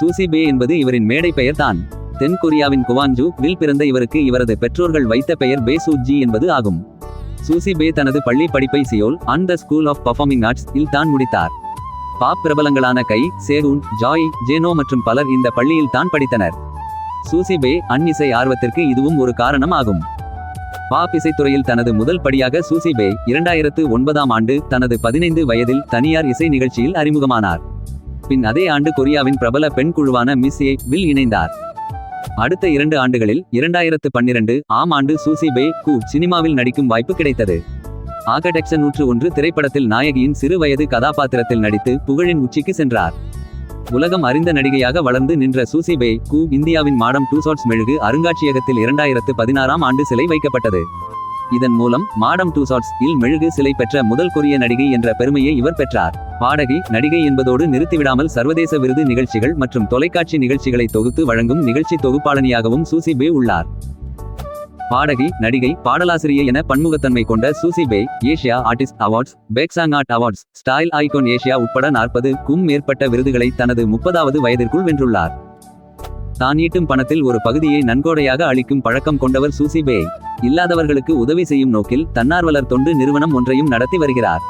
சூசி பே என்பது இவரின் மேடை பெயர் தான் தென்கொரியாவின் குவான்ஜு வில் பிறந்த இவருக்கு இவரது பெற்றோர்கள் வைத்த பெயர் பே சூஜி என்பது ஆகும். சூசி பே தனது பள்ளி படிப்பை Seoul and the school of performing arts இல் தான் முடித்தார். பாப் பிரபலங்களான கை சேரூன் ஜாய் ஜேனோ மற்றும் பலர் இந்த பள்ளியில் தான் படித்தனர். சூசி பே அன் இசை ஆர்வத்திற்கு இதுவும் ஒரு காரணம் ஆகும். பாப் இசைத்துறையில் தனது முதல் படியாக சூசி பே இரண்டாயிரத்து ஒன்பதாம் ஆண்டு தனது பதினைந்து வயதில் தனியார் இசை நிகழ்ச்சியில் அறிமுகமானார். பின் அதே ஆண்டு கொரியாவின் பிரபல பெண் குழுவான மிஸ் ஏ வில் இணைந்தார். அடுத்த இரண்டு ஆண்டுகளில் இரண்டாயிரத்து பன்னிரண்டு ஆம் ஆண்டு சூசி பே கு சினிமாவில் நடிக்கும் வாய்ப்பு கிடைத்தது. ஆகடெக்ச நூற்று ஒன்று திரைப்படத்தில் நாயகியின் சிறு வயது கதாபாத்திரத்தில் நடித்து புகழின் உச்சிக்கு சென்றார். உலகம் அறிந்த நடிகையாக வளர்ந்து நின்ற சூசி பே கு இந்தியாவின் மாடம் டூ ஷாட்ஸ் மெழுகு அருங்காட்சியகத்தில் இரண்டாயிரத்து பதினாறாம் ஆண்டு சிலை வைக்கப்பட்டது. இதன் மூலம் மாடம் டூ ஷாட்ஸ் இல் மெழுகு சிலை பெற்ற முதல் கொரிய நடிகை என்ற பெருமையை இவர் பெற்றார். பாடகி நடிகை என்பதோடு நிறுத்திவிடாமல் சர்வதேச விருது நிகழ்ச்சிகள் மற்றும் தொலைக்காட்சி நிகழ்ச்சிகளை தொகுத்து வழங்கும் நிகழ்ச்சி தொகுப்பாளனியாகவும் சூசி பே உள்ளார். பாடகி நடிகை பாடலாசிரியை என பன்முகத்தன்மை கொண்ட Suzy Bae Asia artist awards Baeksang art awards style icon Asia உட்பட நாற்பது க்கும் மேற்பட்ட விருதுகளை தனது முப்பதாவது வயதிற்குள் வென்றுள்ளார். தான் ஈட்டும் பணத்தில் ஒரு பகுதியை நன்கொடையாக அளிக்கும் பழக்கம் கொண்டவர் சூசி பே. இல்லாதவர்களுக்கு உதவி செய்யும் நோக்கில் தன்னார்வலர் தொண்டு நிறுவனம் ஒன்றையும் நடத்தி வருகிறார்.